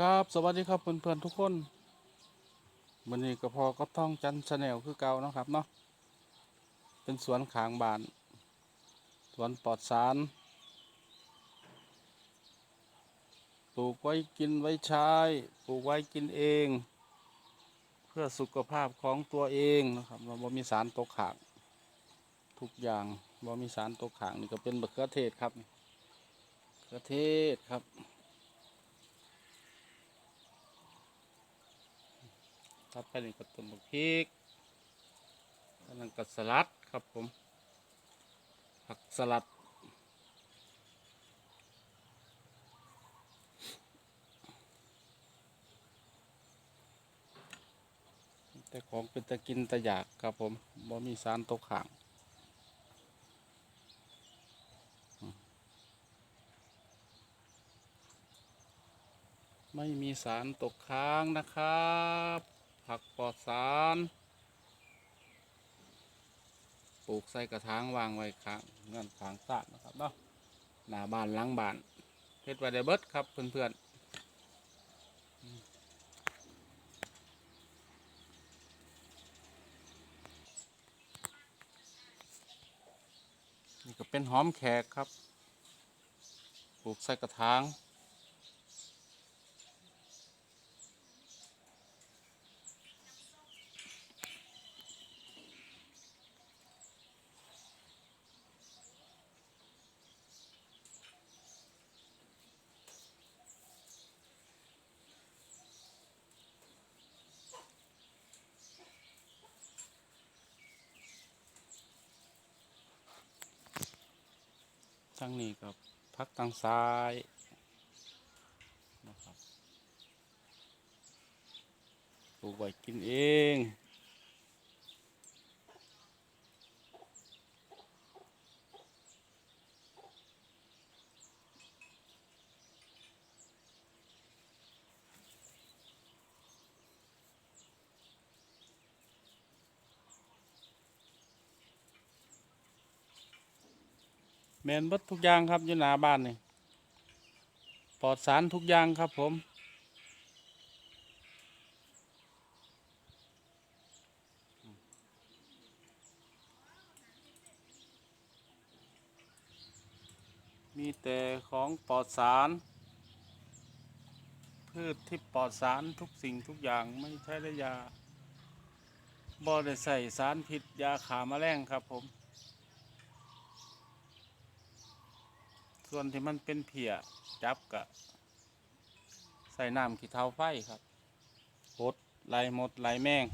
ครับสวัสดีครับเพื่อนๆทุกคนวันนี้ก็พอก็ท่องจันชาแนลคือเก่านะครับเนาะเป็นสวนขางบาน สวนปลอดสารปลูกไว้กินไว้ใช้ปลูกไว้กินเอง เพื่อสุขภาพของตัวเองนะครับเราบ่มีสารตกค้างทุกอย่างบ่มีสารตกค้างนี่ก็เป็นมะเขือเทศครับมะเขือเทศครับ ทับไปนี่ก็ต้นบักพริกอันนั้นก็สลัดครับผม ผักสลัด แต่ของเป็นตะกินตะอยากครับผมบ่มีสารตกค้างไม่มีสารตกค้างนะครับ ผักปลอดสารปลูกใส่กระถางวางไว้ข้างเงื่อนขางสาดนะครับเนาะหน้าบ้านหลังบ้านเฮ็ดไว้ได้เบิดครับเพื่อนๆนี่ก็เป็นหอมแขกครับ ปลูกใส่กระถาง ทั้งนี้กับพักทางซ้ายนะครับปลูกไว้กินเอง แมนบดทุกอย่างครับอยู่หน้าบ้านนี่ปลอดสารทุกอย่างครับผม มีแต่ของปลอดสาร พืชที่ปลอดสารทุกสิ่งทุกอย่างไม่ใช่ได้ยาบ่ได้ใส่สารพิษยาขาแมลงครับผม ส่วนที่มันเป็นเพียจับกะใส่น้ำขี้เท้าไฟครับพดไล่มดไล่แมง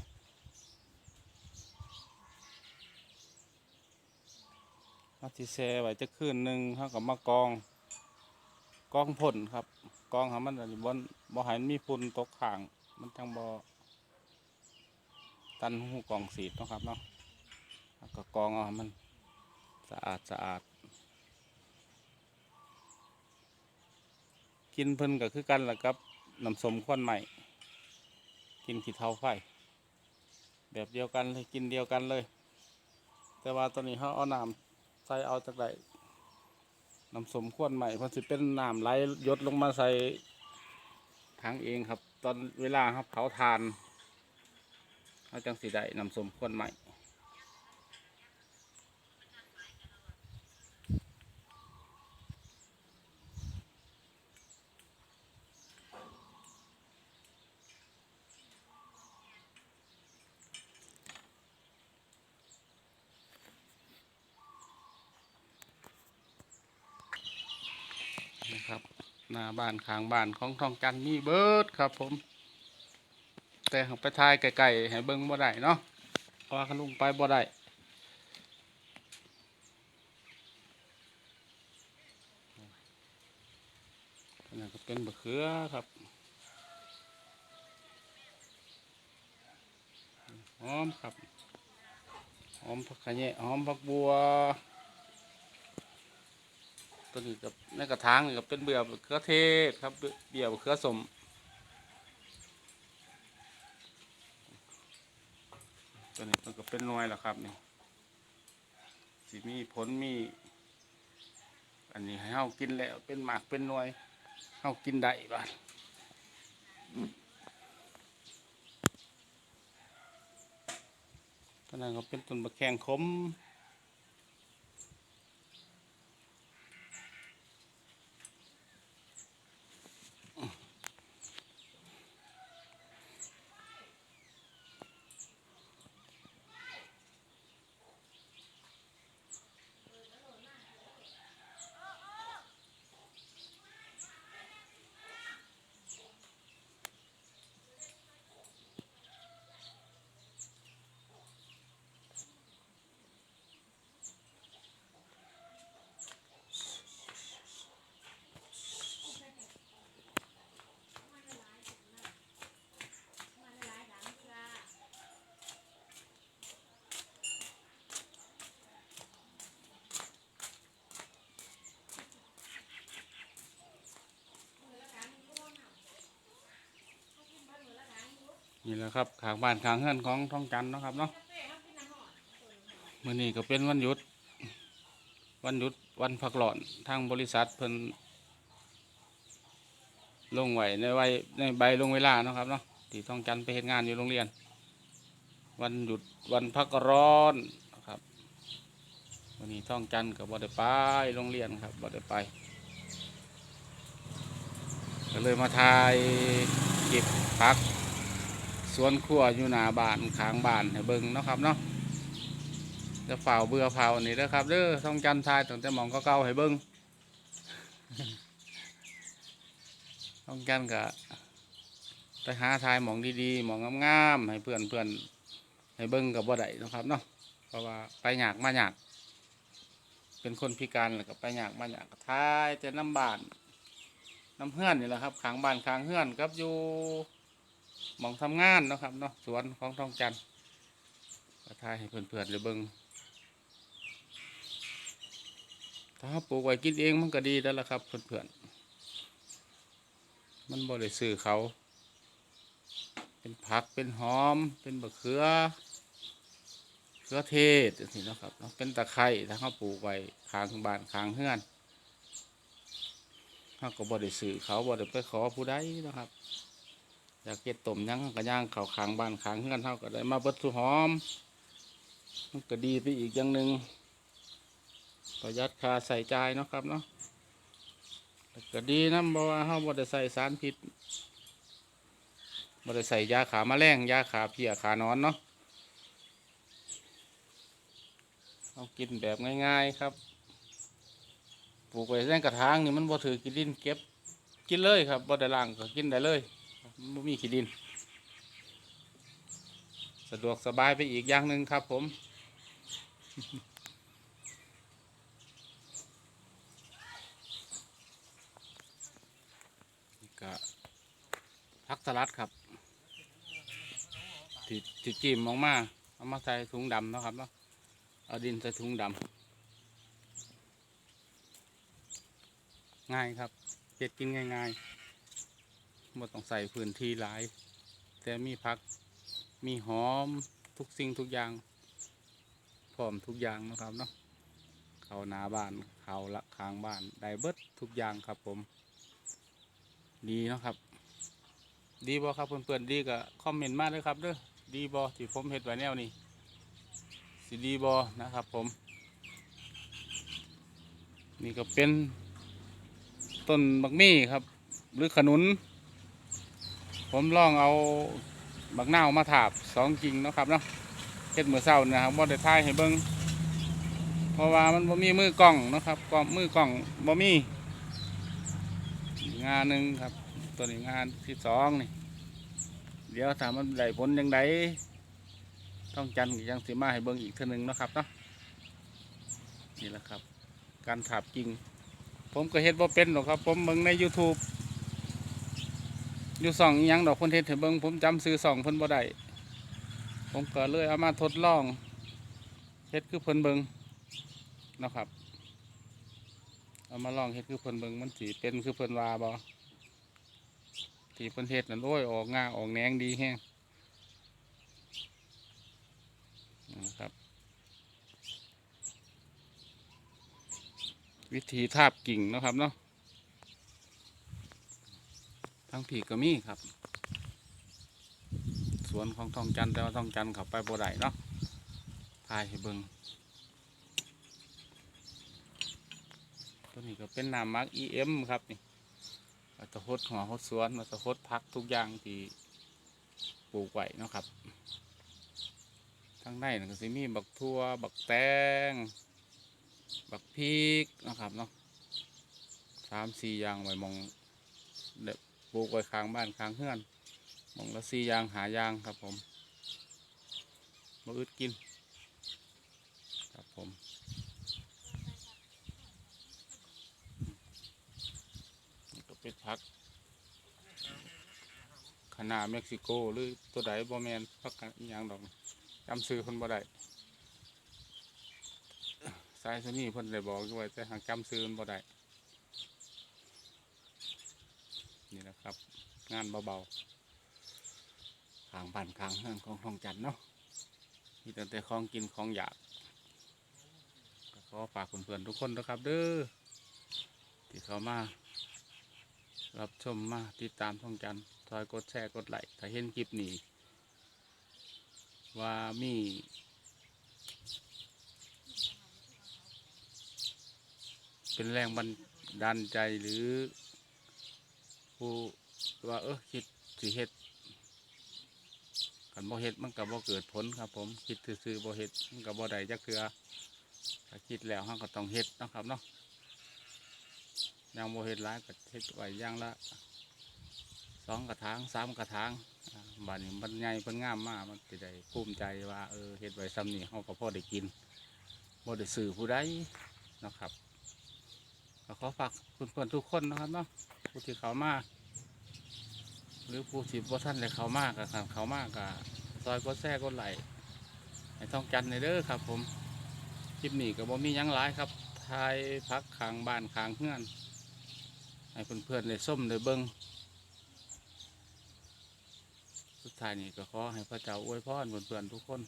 มาที่แช่ไว้จะคืนหนึ่งเขากับมากอง กองพ่นครับ กองหามันอันนี้บนบ่ใหายมีฝุ่นตกข่าง มันจังบ่ตันหูกองสีดนะครับเนาะก็กองเอามันสะอาดสะอาด กินเพิ่นก็คือกันแหละครับน้ำสมควันใหม่ กินขี้เท้าไฟแบบเดียวกันเลยกินเดียวกันเลย แต่ว่าตอนนี้เขาเอาน้ำใส่เอาจากไหนน้ำสมควนใหม่เพราะสิเป็นน้ำไหลยดลงมาใส่ถังเองครับ ตอนเวลาครับเผาทานเขาจังสีได้น้ำสมควนใหม่ หน้าบ้านข้างบ้านของทองจันมีเบิร์ดครับผม แต่ของไปทายไกลๆให้เบิ้งบ่ได้เนาะพาะว่าขลุงไปบ่ได้อันนี้ก็เป็นบะเขือครับหอมครับหอมผักขะแยะหอมผักบัว ตัวนี้กับในกระถางกับเป็นเบื่อเขือเทศครับเบื่อเขือสมตัวนี้มันก็เป็นน้อยแล้วครับนี่สีมีผลมี อันนี้ให้เขากินแล้วเป็นหมากเป็นน้อยเขากินได้บ้านตอนนั้นก็เป็นต้นบะแขงขม นี่แหละครับขางบ้านขางเฮือนของท้องจันทน์เนาะครับเนาะมื้อนี้ก็เป็นวันหยุด วันหยุดวันพักร้อนทางบริษัทเพิ่นลงไหวในไวในใบลงเวลาเนาะครับเนาะที่ท้องจันไปเฮ็ดงานอยู่โรงเรียน วันหยุดวันพักร้อนนะครับวันนี้ท้องจันก็บ่ได้ไปโรงเรียนครับบ่ได้ไปก็เลยมาถ่ายเก็บพัก วนครัวอยู่หน้าบ้านข้างบ้านให้เบิ่งเนาะครับเนาะจะฝ่าเบื่อฝ่าอันนี้เด้อครับเด้อต้องจันทายตั้งแต่มองก็เก่าให้เบิ่งต้องจันก็ไปหาทายหมองดีๆหมองงามๆให้เพื่อนเพื่อนๆให้เบิ่งกับบ่ได้นะครับเนาะเพราะว่าไปหยากมาหยากเป็นคนพิการแล้วก็ไปหยากมาหยากทายแต่น้ำบานน้ำเฮือนนี่แหละครับขางบานขางเฮือนกับอยู่ มองทำงานเนาะครับเนาะสวนของทองจันทร์ก็ทายให้เพื่อนๆเลยเบิงถ้าเราปลูกไว้กินเองมันก็ดีแล้วล่ะครับเพื่อนๆมันบ่ได้ซื้อเขา เป็นผักเป็นหอม เป็นบะเขือเขือเทศจังซี่เนาะครับเป็นตะไคร้ถ้าเขาปลูกไว้ข้างบ้านข้างเฮือนเขาก็บ่ได้ซื้อเขาบ่ได้ไปขอผู้ใดเนาะครับ อยากเก็ดต้มยังก็ย่างเข่าขางบ้านขางเฮือนเท่าก็ได้มาเบิดสุหอมมันก็ดีไปอีกอย่างหนึ่งประหยัดค่าใส่ใจายเนาะครับเนาะก็ดีนะเพราะว่าเฮาบ่ได้ใส่สารพิษบ่ได้ใส่ยาขาแมลงยาขาเพียขานอนเนาะเอากินแบบง่ายๆครับ ปลูกไว้ในกระถางนี่มันบ่ถือกินดินเก็บกินเลยครับบ่ได้ล้างก็กินได้เลย ไม่มีขี้ดิน สะดวกสบายไปอีกอย่างหนึ่งครับ ผม นี่ก็พักสลัดครับที่ที่จิ้มออกมาเอามาใส่ถุงดำนะครับเนาะเอาดินใส่ถุงดำง่ายครับเก็ดกินง่าย ๆ บ่ต้องใส่พื้นที่หลาย แต่มีพักมีหอมทุกสิ่งทุกอย่างพร้อมทุกอย่างนะครับเนาะเขาหนาบ้านเขาละคางบ้านได้เบิดทุกอย่างครับผม ดีนะครับ ดีบอครับเพื่อนๆดีก็คอมเมนต์มาเลยครับเด้อดีบอที่ผมเห็ดไว้แนวนี้สิดีบอนะครับผม นี่ก็เป็นต้นบักมี่ครับ หรือขนุน ผมลองเอาบักนามาถาบสองกิ่งเนาะครับเนาะเฮ็ดมือเศร้านะครับบ่ได้ถ่ายให้เบิ่งเพราะว่ามันบ่มีมือกล้องนะครับกล้องมือกล้องบ่มีงานหนึ่งครับ ตัวนี้งานที่สองนี่ เดี๋ยวถามันได้ผลยังไงต้องจันทร์ก็ยังสิมาให้เบิ่งอีกเท่านึงเนาะครับเนาะนี่แหละครับ การถาบกิ่งผมก็เฮ็ดบ่เป็นหรอกครับ ผมเบิ่งใน YouTube อยู่สองยังดอกเพิ่นเฮ็ดให้เบิงผมจำซื้อสองเพิ่นบ่ได้ผมก็เลยเอามาทดลองเฮ็ดคือเพิ่นเบิงนะครับ เอามาลองเฮ็ดคือเพิ่นเบิงมันสิเป็นคือเพิ่นวาบ่ที่เพิ่นเฮ็ดนั่นโอ้ยออกงาออกแหนงดีแฮงนะครับ วิธีทาบกิ่งนะครับเนาะ ทั้งผีก็มีครับ สวนของทองจันแต่ว่าทองจันเขาไปบ่ได้เนาะถ่ายให้เบิ่งตัวนี้ก็เป็นน้ำมัก EM ครับนี่มาตะฮดหัวฮดสวนมาตะฮดพักทุกอย่างที่ปลูกไว้เนาะครับทั้งในก็สิมีบักทั่วบักแตงบักพริกนะครับเนาะสามสี่อย่างไว้มองเด็ ปลูกไว้ข้างบ้านข้างเฮือนมองละสี่อย่างหายางครับผมมาอึดกิน ครับผมนี่ก็เป็นพักคณะเม็กซิโกหรือตัวใดบอแมนพักกันอย่างดอกจำซื้อคนบ่ได้สายสนี่เพิ่นได้บอกอยู่ไว้แต่หางจำซื้อมันบ่ได้นี่นะ ครับ งานเบาๆขางบ้านขางเฮือนของทองจันเนาะมีแต่แต่ของกินของอยากก็ขอฝากเพื่อนๆทุกคนนะครับ เด้อที่เขามา รับชมมาติดตามท่องจันทอยกดแชร์กดไลค์ถ้าเห็นคลิปนี้ ว่ามีเป็นแรงบันดาลใจหรือผู้ ว่าเออคิดสิเฮ็ดกันบ่เฮ็ดมันกับบ่เกิดผลครับ ผมคิดซื่อๆบ่เฮ็ดมันกับบ่ได้จักเทือถ้าคิดแล้วเราก็ต้องเฮ็ดนะครับเนาะยังโมเฮ็ดหลายก็เฮ็ดไว้อย่างละสองกระถางสามกระถางบ้านนี้มันใหญ่มันงามมากมันจะได้ภูมิใจว่าเออเฮ็ดไว้ซ้ำนี่เราก็พอได้กินบ่ได้สื่อผู้ใดนะครับก็ขอฝากเพื่อนๆทุกคนนะครับเนาะผู้ที่เขามา หรือผู้ที่บ่ท่านเลยเขามากกับเขามากกับซอยก็แซ่ก็ไหลค์ให้ต้องจันในเด้อครับ ผมคลิปนี้ก็บ่มียังหลายครับทายพักขางบ้านขางเฮือนให้เพื่อนๆได้ส้มได้เบิ้งสุดท้ายนี้ก็ขอให้พระเจ้าอวยพรเพื่อนๆทุกคน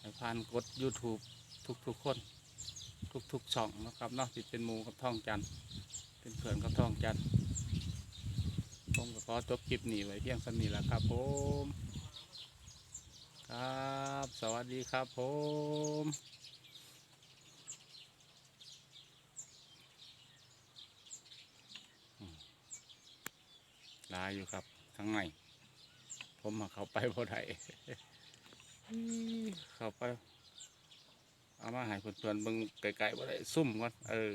ให้ผ่านกด YouTube ทุกๆคน ทุกๆช่องนะครับเนาะที่เป็นหมูกับท่องจันเป็นเพื่อนกับท่องจันทร์ ผมก็ขอจบคลิปนี้ไว้เพียงสำนี้แหละครับผม ครับ สวัสดีครับผมลายอยู่ครับทั้งในผมมาเข้าไปพอได้เข้าไป เอามาให้เพื่อนๆเบิ่งไกลๆว่าได้ซุ่มก่อนเออ